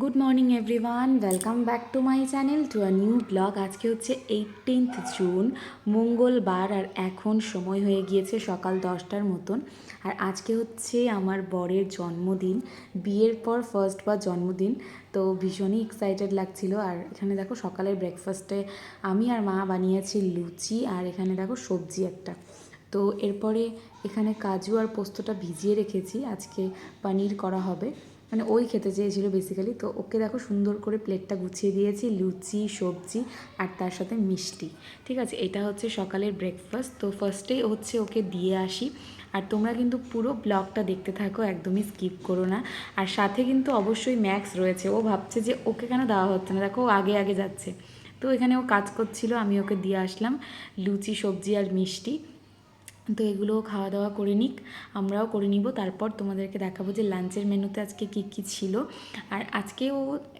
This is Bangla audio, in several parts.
Good morning everyone welcome back to my channel to a new blog আজকে হচ্ছে এইটিনথ জুন মঙ্গলবার, আর এখন সময় হয়ে গিয়েছে সকাল দশটার মতন। আর আজকে হচ্ছে আমার বরের জন্মদিন, বিয়ের পর ফার্স্ট বার জন্মদিন, তো ভীষণই এক্সাইটেড লাগছিল। আর এখানে দেখো সকালের ব্রেকফাস্টে আমি আর মা বানিয়েছি লুচি, আর এখানে দেখো সবজি একটা। তো এরপরে এখানে কাজু আর পোস্তটা ভিজিয়ে রেখেছি। আজকে পনির করা হবে। মানে ওই খেতে চেয়েছিল বেসিক্যালি তো ওকে দেখো সুন্দর করে প্লেটটা গুছিয়ে দিয়েছি, লুচি, সবজি আর তার সাথে মিষ্টি। ঠিক আছে? এটা হচ্ছে সকালের ব্রেকফাস্ট তো ফার্স্টেই হচ্ছে ওকে দিয়ে আসি। আর তোমরা কিন্তু পুরো ব্লগটা দেখতে থাকো, একদমই স্কিপ করো না। আর সাথে কিন্তু অবশ্যই ম্যাক্স রয়েছে। ও ভাবছে যে ওকে কেন দেওয়া হচ্ছে না? দেখো আগে আগে যাচ্ছে। তো এখানে ও কাজ করছিল, আমি ওকে দিয়ে আসলাম। লুচি, সবজি আর মিষ্টি। তো এগুলো খাওয়া দাওয়া করে নিক, আমরাও করে নিব। তারপর তোমাদেরকে দেখাবো যে লাঞ্চের মেনুতে আজকে কী কী ছিল। আর আজকেও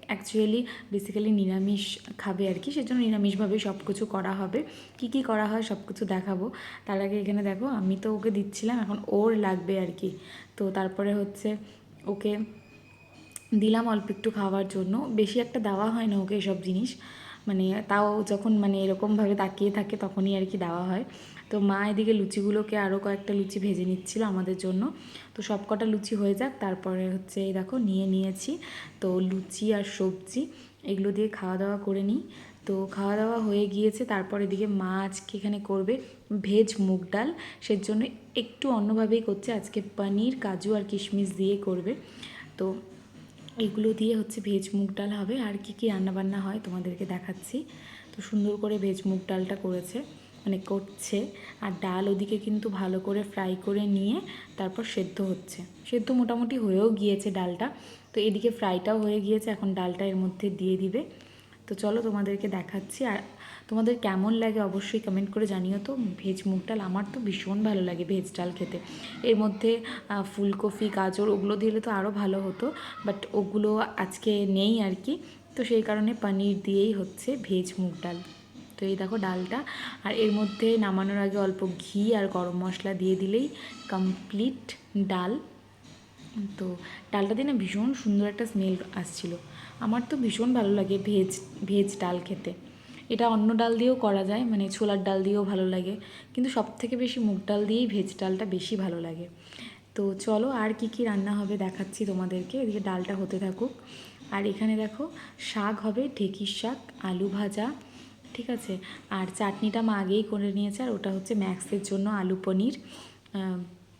অ্যাকচুয়ালি বেসিক্যালি নিরামিষ খাবে আর কি, সেজন্য নিরামিষভাবে সব কিছু করা হবে। কি কি করা হয় সব কিছু দেখাবো। তার আগে এখানে দেখো, আমি তো ওকে দিচ্ছিলাম, এখন ওর লাগবে আর কি। তো তারপরে হচ্ছে ওকে দিলাম অল্প একটু খাওয়ার জন্য। বেশি একটা দেওয়া হয় না ওকে এসব জিনিস। মানে তাও যখন মানে এরকমভাবে তাকিয়ে থাকে তখনই আর কি দেওয়া হয়। তো মা এদিকে লুচিগুলোকে আরও কয়েকটা লুচি ভেজে নিচ্ছিল আমাদের জন্য। তো সব কটা লুচি হয়ে যাক, তারপরে হচ্ছে এই দেখো নিয়ে নিয়েছি। তো লুচি আর সবজি এগুলো দিয়ে খাওয়া দাওয়া করে নিই। তো খাওয়া দাওয়া হয়ে গিয়েছে, তারপর এদিকে মা আজকে এখানে করবে ভেজ মুগ ডাল। সেজন্য একটু অন্যভাবেই করছে, আজকে পনির, কাজু আর কিশমিশ দিয়ে করবে। তো এগুলো দিয়ে হচ্ছে ভেজ মুগ ডাল হবে। আর কি কি রান্নাবান্না হয় তোমাদেরকে দেখাচ্ছি। তো সুন্দর করে ভেজ মুগ ডালটা করেছে। মানে করছে। আর ডাল ওদিকে কিন্তু ভালো করে ফ্রাই করে নিয়ে তারপর সেদ্ধ হচ্ছে। সেদ্ধ মোটামুটি হয়েও গিয়েছে ডালটা। তো এদিকে ফ্রাইটাও হয়ে গিয়েছে, এখন ডালটা এর মধ্যে দিয়ে দিবে। তো চলো তোমাদেরকে দেখাচ্ছি। আর তোমাদের কেমন লাগে অবশ্যই কমেন্ট করে জানিও তো। ভেজ মুগ ডাল আমার তো ভীষণ ভালো লাগে ভেজ ডাল খেতে। এর মধ্যে ফুলকপি, গাজর ওগুলো দিলে তো আরও ভালো হতো। বাট ওগুলো আজকে নেই আর কি। তো সেই কারণে পনির দিয়েই হচ্ছে ভেজ মুগ ডাল। তো এই দেখো ডালটা। আর এর মধ্যে নামানোর আগে অল্প ঘি আর গরম মশলা দিয়ে দিলেই কমপ্লিট ডাল। তো ডালটা দিয়ে না ভীষণ সুন্দর একটা স্মেল আসছিল। আমার তো ভীষণ ভালো লাগে ভেজ ভেজ ডাল খেতে। এটা অন্য ডাল দিয়েও করা যায় মানে ছোলার ডাল দিয়েও ভালো লাগে। কিন্তু সব থেকে বেশি মুগ ডাল দিয়েই ভেজ ডালটা বেশি ভালো লাগে। তো চলো আর কি কি রান্না হবে দেখাচ্ছি তোমাদেরকে। এদিকে ডালটা হতে থাকুক। আর এখানে দেখো শাক হবে, ঢেঁকির শাক, আলু ভাজা ঠিক আছে? আর চাটনিটা মা আগেই করে নিয়েছে, আর ওটা হচ্ছে ম্যাক্সের জন্য আলু পনির।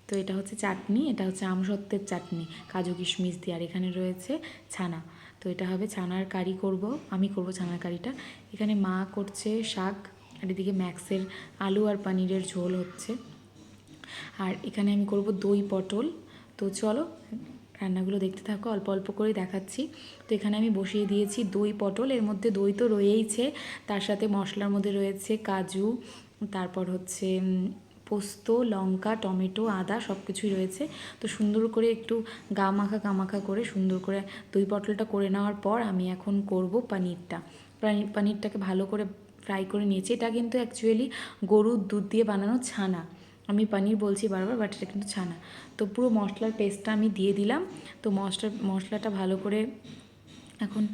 তো এটা হচ্ছে চাটনি, এটা হচ্ছে আমসত্ত্বের চাটনি, কাজু কিশমিশ দিয়ে। আর এখানে রয়েছে ছানা। তো এটা হবে ছানার কারি করব, আমি করব ছানার কারিটা। এখানে মা করছে শাক, আর এদিকে ম্যাক্সের আলু আর পনিরের ঝোল হচ্ছে। আর এখানে আমি করব দই পটল। তো চলো রান্নাগুলো দেখতে থাকো, অল্প অল্প করে দেখাচ্ছি। তো এখানে আমি বসিয়ে দিয়েছি দই পটল, এর মধ্যে দই তো রয়েইছে। তার সাথে মশলার মধ্যে রয়েছে কাজু, তারপর হচ্ছে পোস্ত, লঙ্কা, টমেটো, আদা সব কিছুই রয়েছে। তো সুন্দর করে একটু গা মাখা গা মাখা করে সুন্দর করে দই পটলটা করে নেওয়ার পর আমি এখন করব পনিরটা। পনির পনিরটাকে ভালো করে ফ্রাই করে নিয়েছি। এটা কিন্তু অ্যাকচুয়ালি গরুর দুধ দিয়ে বানানো ছানা। আমি পনির বলছি বারবার বাট এটা কিন্তু ছানা। তো পুরো মশলার পেস্টটা আমি দিয়ে দিলাম। তো মশলা, মশলাটা ভালো করে এখন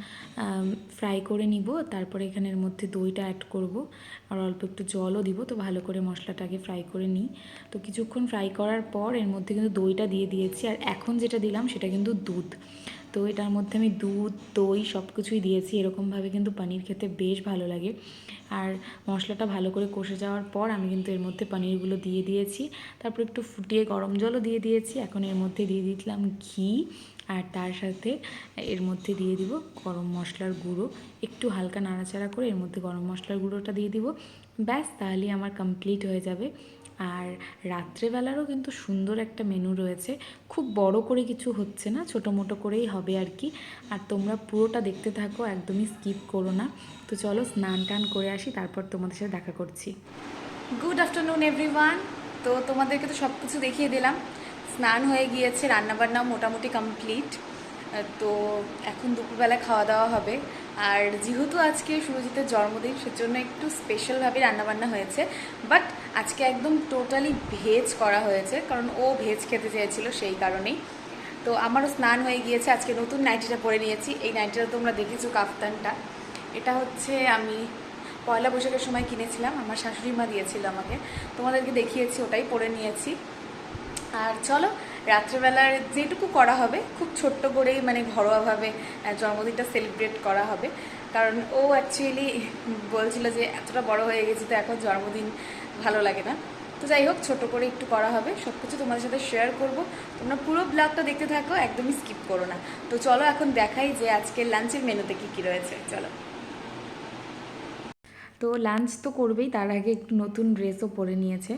ফ্রাই করে নিব। তারপরে এখানের মধ্যে দইটা অ্যাড করব। আর অল্প একটু জলও দিব। তো ভালো করে মশলাটাকে ফ্রাই করে নিই। তো কিছুক্ষণ ফ্রাই করার পর এর মধ্যে কিন্তু দইটা দিয়ে দিয়েছি। আর এখন যেটা দিলাম সেটা কিন্তু দুধ। তো এটার মধ্যে আমি দুধ, দই সব কিছুই দিয়েছি। এরকমভাবে কিন্তু পনির খেতে বেশ ভালো লাগে। আর মশলাটা ভালো করে কষে যাওয়ার পর আমি কিন্তু এর মধ্যে পনিরগুলো দিয়ে দিয়েছি। তারপর একটু ফুটিয়ে গরম জলও দিয়ে দিয়েছি। এখন এর মধ্যে দিয়ে দিয়েছিলাম ঘি। আর তার সাথে এর মধ্যে দিয়ে দিব গরম মশলার গুঁড়ো। একটু হালকা নাড়াচাড়া করে এর মধ্যে গরম মশলার গুঁড়োটা দিয়ে দিব। ব্যাস, তাহলেই আমার কমপ্লিট হয়ে যাবে। আর রাত্রেবেলারও কিন্তু সুন্দর একটা মেনু রয়েছে। খুব বড় করে কিছু হচ্ছে না, ছোটো মোটো করেই হবে আর কি। আর তোমরা পুরোটা দেখতে থাকো, একদমই স্কিপ করো না। তো চলো স্নান টান করে আসি, তারপর তোমাদের সাথে দেখা করছি। গুড আফটারনুন এভরিওয়ান তো তোমাদেরকে তো সব কিছু দেখিয়ে দিলাম। স্নান হয়ে গিয়েছে, রান্নাবান্নাও মোটামুটি কমপ্লিট তো এখন দুপুরবেলা খাওয়া দাওয়া হবে। আর যেহেতু আজকে সুরজিতের জন্মদিন, সেজন্য একটু স্পেশালভাবে রান্নাবান্না হয়েছে। বাট আজকে একদম টোটালি ভেজ করা হয়েছে, কারণ ও ভেজ খেতে চেয়েছিল সেই কারণেই। তো আমারও স্নান হয়ে গিয়েছে, আজকে নতুন নাইটিটা পরে নিয়েছি। এই নাইটিটা তোমরা দেখেছ কাফতানটা। এটা হচ্ছে আমি পয়লা বৈশাখের সময় কিনেছিলাম, আমার শাশুড়ি মা দিয়েছিল আমাকে। তোমাদেরকে দেখিয়েছি, ওটাই পরে নিয়েছি। আর চলো রাত্রেবেলার যেটুকু করা হবে, খুব ছোট্ট করেই মানে ঘরোয়াভাবে জন্মদিনটা সেলিব্রেট করা হবে। কারণ ও অ্যাকচুয়ালি বলছিল যে, এতটা বড় হয়ে গেছে তো এখন জন্মদিন ভালো লাগে না। তো যাই হোক ছোট করে একটু করা হবে। সব কিছু তোমাদের সাথে শেয়ার করব। তোমরা পুরো ব্লগটা দেখতে থাকো, একদমই স্কিপ করো না। তো চলো এখন দেখাই যে আজকের লাঞ্চের মেনুতে কী কী রয়েছে। চলো। তো লাঞ্চ তো করবেই, তার আগে একটু নতুন ড্রেসও পরে নিয়েছে।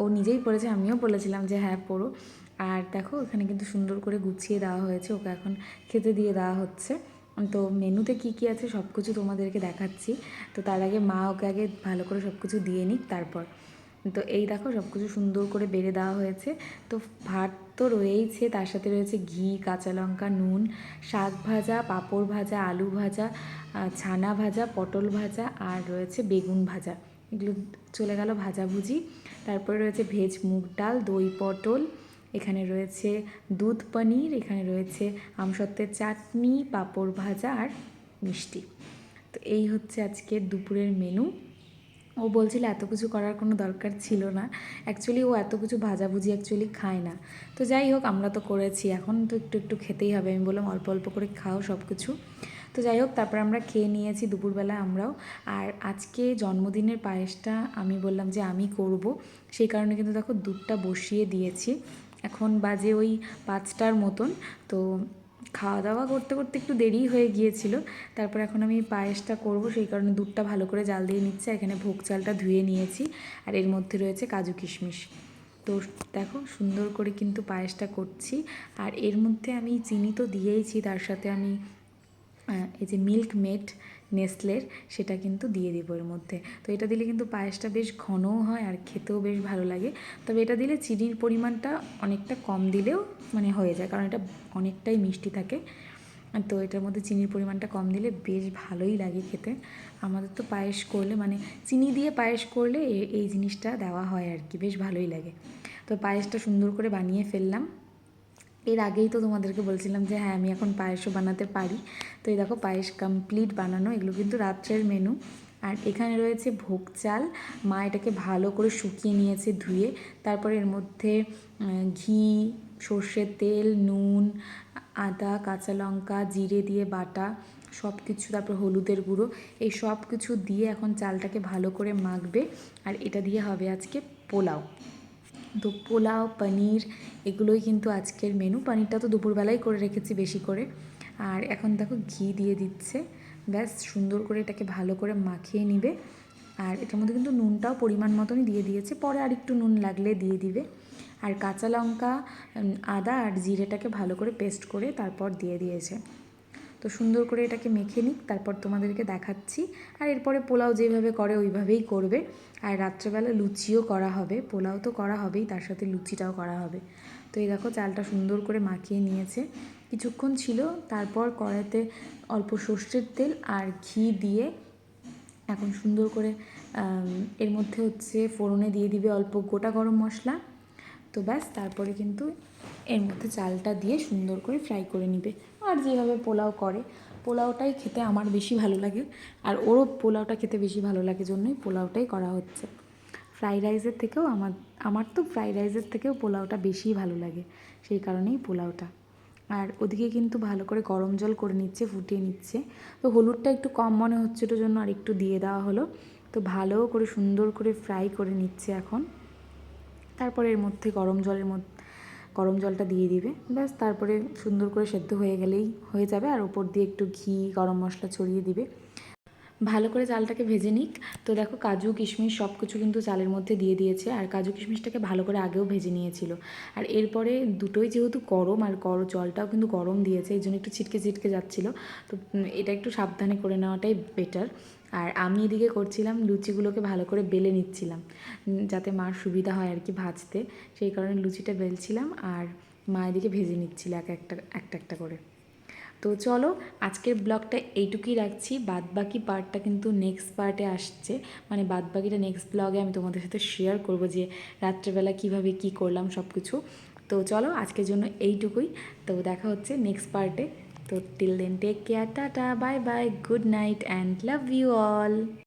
ও নিজেই পরেছে, আমিও বলেছিলাম যে হ্যাঁ পরো। আর দেখো, এখানে কিন্তু সুন্দর করে গুছিয়ে দেওয়া হয়েছে, ওকে এখন খেতে দিয়ে দেওয়া হচ্ছে। তো মেনুতে কি কি আছে সব কিছু তোমাদেরকে দেখাচ্ছি। তো তার আগে মা ওকে আগে ভালো করে সব কিছু দিয়ে নিক তারপর। তো এই দেখো সব কিছু সুন্দর করে বেড়ে দেওয়া হয়েছে। তো ভাত তো রয়েইছে, তার সাথে রয়েছে ঘি, কাঁচা লঙ্কা, নুন, শাক ভাজা, পাঁপড় ভাজা, আলু ভাজা ছানা ভাজা, পটল ভাজা, আর রয়েছে বেগুন ভাজা। এগুলো চলে গেল ভাজাভুজি। তারপরে রয়েছে ভেজ মুগ ডাল, দই পটল এখানে রয়েছে দুধ পনির, এখানে রয়েছে আমসত্ত্বের চাটনি, পাঁপড় ভাজা আর মিষ্টি। তো এই হচ্ছে আজকের দুপুরের মেনু ও বলছিল এত কিছু করার কোনো দরকার ছিল না। অ্যাকচুয়ালি ও এত কিছু ভাজাভুজি অ্যাকচুয়ালি খায় না। তো যাই হোক, আমরা তো করেছি। এখন তো একটু একটু খেতেই হবে। আমি বললাম অল্প অল্প করে খাও সব কিছু তো যাই হোক, তারপর আমরা খেয়ে নিয়েছি দুপুরবেলা আমরাও। আর আজকে জন্মদিনের পায়েসটা আমি বললাম যে আমি করব। সেই কারণে কিন্তু দেখো দুধটা বসিয়ে দিয়েছি। এখন বাজে ওই পাঁচটার মতন, তো খাওয়া দাওয়া করতে করতে একটু দেরি হয়ে গিয়েছিল। তারপর এখন আমি পায়েসটা করব, সেই কারণে দুধটা ভালো করে জাল দিয়ে নিচ্ছে। এখানে ভোগ চালটা ধুয়ে নিয়েছি, আর এর মধ্যে রয়েছে কাজু কিশমিশ। তো দেখো সুন্দর করে কিন্তু পায়েসটা করছি, আর এর মধ্যে আমি চিনি তো দিয়েইছি, তার সাথে আমি এই যে মিল্ক মেড নেসলের, সেটা কিন্তু দিয়ে দিব এর মধ্যে। তো এটা দিলে কিন্তু পায়েসটা বেশ ঘনও হয় আর খেতেও বেশ ভালো লাগে। তবে এটা দিলে চিনির পরিমাণটা অনেকটা কম দিলেও মানে হয়ে যায়, কারণ এটা অনেকটাই মিষ্টি থাকে। তো এটার মধ্যে চিনির পরিমাণটা কম দিলে বেশ ভালোই লাগে খেতে। আমাদের তো পায়েস করলে মানে চিনি দিয়ে পায়েস করলে এই জিনিসটা দেওয়া হয় আর কি, বেশ ভালোই লাগে। তো পায়েসটা সুন্দর করে বানিয়ে ফেললাম। এর আগেই তো তোমাদেরকে বলছিলাম যে হ্যাঁ আমি এখন পায়েসও বানাতে পারি। তো এই দেখো পায়েস কমপ্লিট বানানো, এগুলো কিন্তু রাত্রের মেনু আর এখানে রয়েছে ভোগ চাল। মা এটাকে ভালো করে শুকিয়ে নিয়েছে ধুয়ে। তারপর এর মধ্যে ঘি, সর্ষের তেল, নুন, আদা, কাঁচা লঙ্কা, জিরে দিয়ে বাটা সব কিছু তারপর হলুদের গুঁড়ো। এই সব কিছু দিয়ে এখন চালটাকে ভালো করে মাখবে। আর এটা দিয়ে হবে আজকে পোলাও। তো পোলাও, পনির, এগুলোই কিন্তু আজকের মেনু পনিরটা তো দুপুরবেলাই করে রেখেছি বেশি করে। আর এখন দেখো ঘি দিয়ে দিচ্ছে। ব্যাস, সুন্দর করে এটাকে ভালো করে মাখিয়ে নিবে। আর এটার মধ্যে কিন্তু নুনটাও পরিমাণ মতনই দিয়ে দিয়েছে। পরে আর একটু নুন লাগলে দিয়ে দিবে। আর কাঁচা লঙ্কা আদা আর জিরেটাকে ভালো করে পেস্ট করে তারপর দিয়ে দিয়েছে। তো সুন্দর করে এটাকে মেখে নিক, তারপর তোমাদেরকে দেখাচ্ছি। আর এরপরে পোলাও যেভাবে করে, ওইভাবেই করবে। আর রাত্রেবেলা লুচিও করা হবে, পোলাও তো করা হবেই, তার সাথে লুচিটাও করা হবে। তো এই দেখো, চালটা সুন্দর করে মাখিয়ে নিয়েছে। কিছুক্ষণ ছিল, তারপর কড়াইতে অল্প সর্ষের তেল আর ঘি দিয়ে এখন সুন্দর করে এর মধ্যে হচ্ছে ফোড়নে দিয়ে দিবে অল্প গোটা গরম মশলা। তো ব্যাস, তারপরে কিন্তু এর মধ্যে চালটা দিয়ে সুন্দর করে ফ্রাই করে নিবে। আর যেভাবে পোলাও করে, পোলাওটাই খেতে আমার বেশি ভালো লাগে। আর ওরও পোলাওটা খেতে বেশি ভালো লাগে জন্যই পোলাওটাই করা হচ্ছে। ফ্রাইড রাইসের থেকেও আমার আমার তো ফ্রাইড রাইসের থেকেও পোলাওটা বেশি ভালো লাগে, সেই কারণেই পোলাওটা। আর ওদিকে কিন্তু ভালো করে গরম জল করে নিচ্ছে, ফুটিয়ে নিচ্ছে। তো হলুদটা একটু কম মনে হচ্ছিল জন্য আর একটু দিয়ে দেওয়া হলো। তো ভালো করে সুন্দর করে ফ্রাই করে নিচ্ছে এখন। তারপরে এর মধ্যে গরম জলের মধ্যে গরম জলটা দিয়ে দিবে। ব্যাস, তারপরে সুন্দর করে সেদ্ধ হয়ে গেলেই হয়ে যাবে। আর ওপর দিয়ে একটু ঘি, গরম মশলা ছড়িয়ে দিবে। ভালো করে চালটাকে ভেজে নিক। তো দেখো কাজু, কিশমিশ সব কিছু কিন্তু চালের মধ্যে দিয়ে দিয়েছে। আর কাজু, কিশমিশটাকে ভালো করে আগেও ভেজে নিয়েছিল। আর এরপরে দুটোই যেহেতু গরম আর গরম জলটাও কিন্তু গরম দিয়েছে, এই জন্য একটু ছিটকে ছিটকে যাচ্ছিল। তো এটা একটু সাবধানে করে নেওয়াটাই বেটার আর আমি এদিকে করছিলাম, লুচিগুলোকে ভালো করে বেলে নিচ্ছিলাম যাতে মার সুবিধা হয় আর কি ভাজতে। সেই কারণে লুচিটা বেলছিলাম আর মা এদিকে ভেজে নিচ্ছিল এক একটা একটা একটা করে। তো চলো আজকের ব্লগটা এইটুকুই রাখছি। বাদ বাকি পার্টটা কিন্তু নেক্সট পার্টে আসছে। মানে বাদ বাকিটা নেক্সট ব্লগে আমি তোমাদের সাথে শেয়ার করব যে রাত্রেবেলা কীভাবে কি করলাম সব কিছু তো চলো আজকের জন্য এইটুকুই। তো দেখা হচ্ছে নেক্সট পার্টে তো till then take care tata bye bye good night and love you all